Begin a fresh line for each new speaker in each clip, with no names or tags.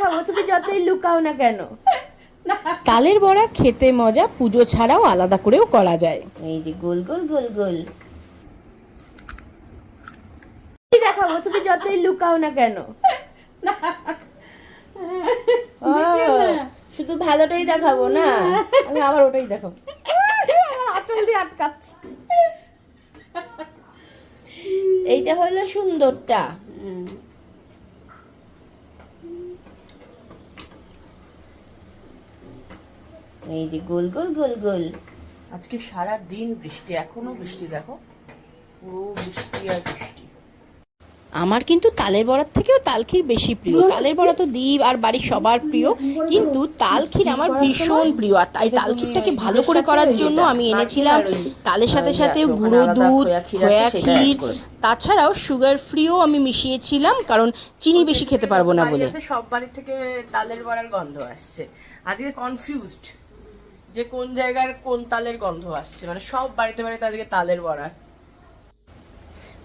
দেখাবো তুমি যতই লুকাও না কেন।
তালের বড়া খেতে মজা পুজো ছাড়াও আলাদা করেও করা যায়।
এই যে গোল গোল গোল গোল। দেখাবো তুমি যতই লুকাও না কেন। শুধু ভালোটাই দেখাবো না? আমি আবার ওটাই দেখাবো। আচল দিয়ে আটকাচ্ছি। এইটা হলো সুন্দরটা। এই যে গোল গোল গোল গোল।
আজকে সারা দিন বৃষ্টি এখনও বৃষ্টি দেখো। পুরো বৃষ্টি আর বৃষ্টি। আমার কিন্তু তালের বড়ার থেকেও তালখির বেশি প্রিয়। তালের বড়া তো দ্বীপ আর বাড়ির সবার প্রিয়। কিন্তু তালখির আমার ভীষণ প্রিয়। আর তাই তালখিরটাকে ভালো করে করার জন্য আমি এনেছিলাম তালের সাথে সাথে গুঁড়ো দুধ খোয়া ক্ষীর। তাছাড়াও সুগার ফ্রিও আমি মিশিয়েছিলাম কারণ চিনি বেশি খেতে পারব না বলে।
সব বাড়ি থেকে তালের বড়ার গন্ধ আসছে। আজকে কনফিউজড যে কোন জায়গার কোন তালের গন্ধ আসছে। মানে সব বাড়িতে বাড়িতে আজকে তালের বড়া।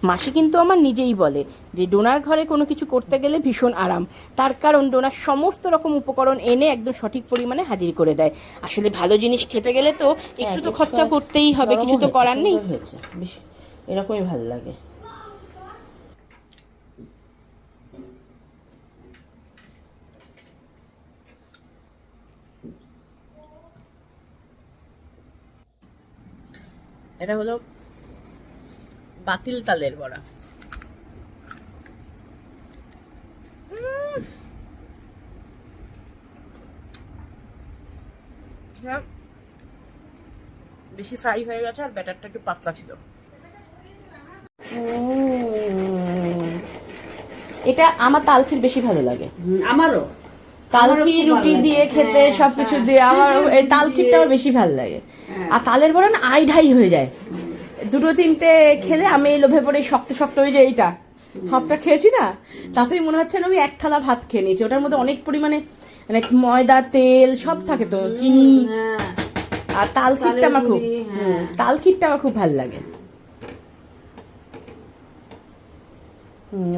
মাসি কিন্তু আমার নিজেই বলে যে ডোনার ঘরে কোনো কিছু করতে গেলে ভীষণ আরাম। তার কারণ ডোনার সমস্ত রকম উপকরণ এনে একদম সঠিক পরিমাণে হাজির করে দেয়। আসলে ভালো জিনিস খেতে গেলে তো একটু তো খরচা করতেই হবে কিছু তো করার নেই।
এরকমই ভালো লাগে। এটা হলো বাতিল তালের বড়া। হ্যাঁ বেশি ফ্রাই হয়ে গেছে আর ব্যাটারটা একটু পাতলা ছিল। এটা আমার তালখির বেশি ভালো লাগে।
আমারও।
তালখি রুটি দিয়ে খেতে সবকিছু দিয়ে আমার এই আমার বেশি ভালো লাগে। আর তালের বড়া না আই ঢাই হয়ে যায়। দুটো তিনটে খেলে আমি এই লোভে পড়ে শক্ত শক্ত হয়ে যায় এইটা। হাফটা খেয়েছি না? তাতেই মনে হচ্ছে না আমি এক থালা ভাত খেয়ে নিয়েছি। ওটার মধ্যে অনেক পরিমাণে মানে ময়দা তেল সব থাকে তো চিনি।
হ্যাঁ।
আর তাল ক্ষীরটা আমার খুব তাল ক্ষীরটা আমার খুব ভালো লাগে।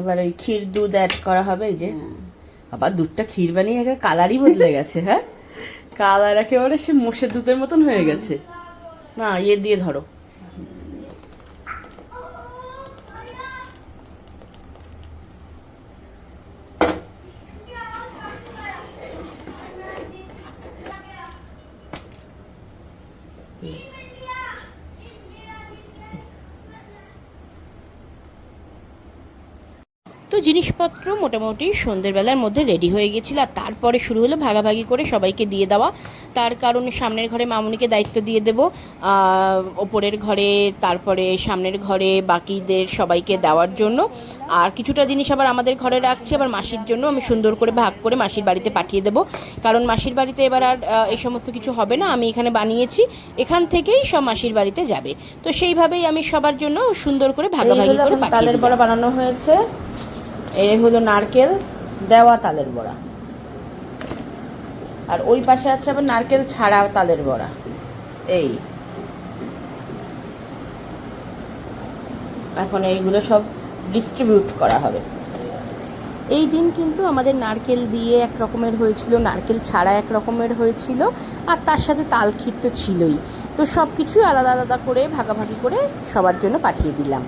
এবার ওই ক্ষীর দুধ অ্যাড করা হবে এই যে। আবার দুধটা ক্ষীর বানিয়ে একেবারে কালারই বদলে গেছে হ্যাঁ? কালার একেবারে সে মোষের দুধের মতন হয়ে গেছে। না ইয়ে দিয়ে ধরো।
তো জিনিসপত্র মোটামুটি সন্ধ্যের বেলার মধ্যে রেডি হয়ে গেছিল আর তারপরে শুরু হলো ভাগাভাগি করে সবাইকে দিয়ে দেওয়া। তার কারণে সামনের ঘরে মামুনিকে দায়িত্ব দিয়ে দেবো। ওপরের ঘরে তারপরে সামনের ঘরে বাকিদের সবাইকে দেওয়ার জন্য। আর কিছুটা জিনিস আবার আমাদের ঘরে রাখছি আবার মাসির জন্য আমি সুন্দর করে ভাগ করে মাসির বাড়িতে পাঠিয়ে দেবো। কারণ মাসির বাড়িতে এবার আর এই সমস্ত কিছু হবে না আমি এখানে বানিয়েছি। এখান থেকেই সব মাসির বাড়িতে যাবে। তো সেইভাবেই আমি সবার জন্য সুন্দর করে ভাগাভাগি করে পাঠিয়ে।
বড়া বানানো হয়েছে। এই হলো নারকেল, দেওয়া তালের বড়া। আর ওই পাশে আছে আবার নারকেল ছাড়া তালের বড়া। এই। এখন এইগুলো সব ডিস্ট্রিবিউট করা হবে।
এই দিন কিন্তু আমাদের নারকেল দিয়ে এক রকমের হয়েছিল, নারকেল ছাড়া এক রকমের হয়েছিল, আর তার সাথে তালক্ষীর তো ছিলই। তো সব কিছুই আলাদা আলাদা করে, ভাগাভাগি করে সবার জন্য পাঠিয়ে দিলাম।